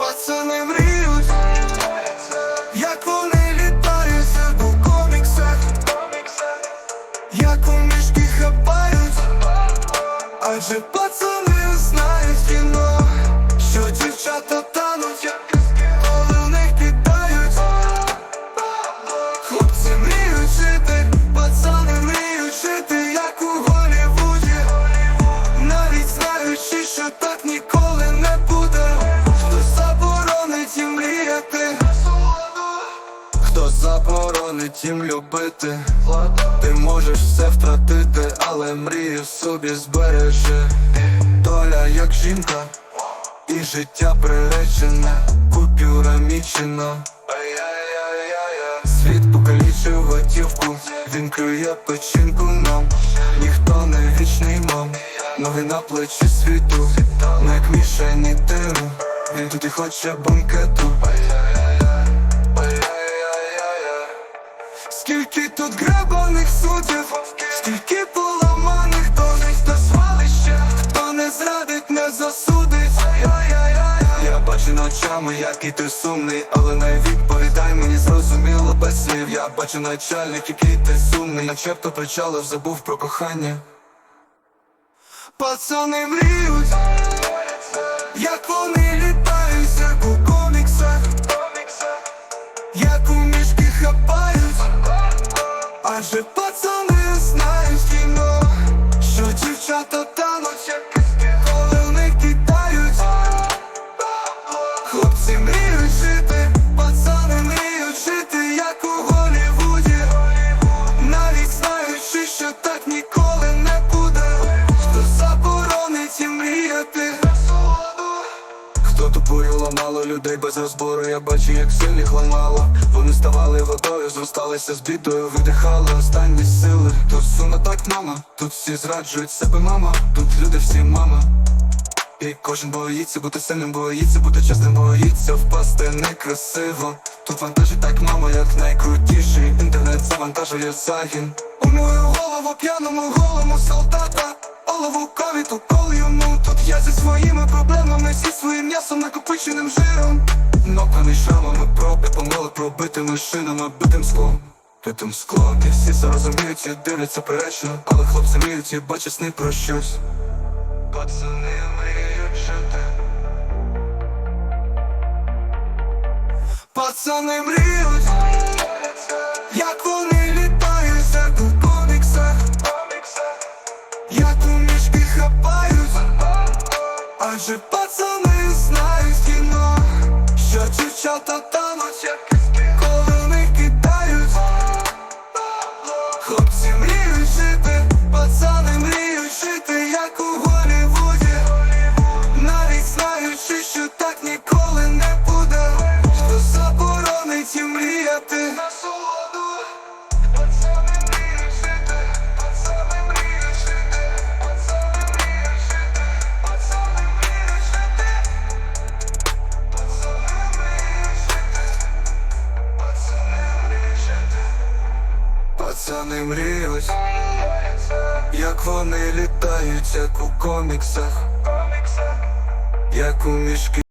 Пацани мріють, як вони літають у коміксах, як у мішки хапають, адже пацани знають кіно, заборонить любити. Ти можеш все втратити, але мрію собі збережи. Доля як жінка і життя приречене, купюра мічена Світ покалічив готівку, він клює печінку нам. Ніхто не вічний мам, ноги на плечі світу. Не як мішені тиру, він тут і хоче банкету Скільки тут гребаних суддів, скільки поламаних донець до звалища, хто не зрадить, не засудить. Я бачу ночами, який ти сумний, але не відповідай мені зрозуміло без слів. Я бачу начальник, який ти сумний, начебто причалив, забув про кохання. Пацани мріють, як вони літають, Адже пацани знають кіно, що дівчата тануть, коли в них кидають. Хлопці мріють ламало людей без розбору, я бачу, як сильних ламало. Вони ставали водою, зросталися з бідою, видихали останні сили. Тут сумно так, мама, тут всі зраджують себе, мама, тут люди всі мама. І кожен боїться бути сильним, боїться бути чесним, боїться впасти некрасиво. Тут вантажить так мама, як найкрутіший. Інтернет завантажує загін. У мою голову п'яному голому солдата. Голову ковіту, коли йому тут я зі своїми проблемами, зі своїм м'ясом накопиченим жиром. Ноканий шрамами, проби, помили пробитими шинами, битим склом. Битим склом, і всі це розуміють і дивляться приречно Але хлопці мріють і бачать сни про щось. Пацани мріють жити. Пацани мріють Адже пацани Пацани мріють, як вони літають, як у коміксах, як у мішки.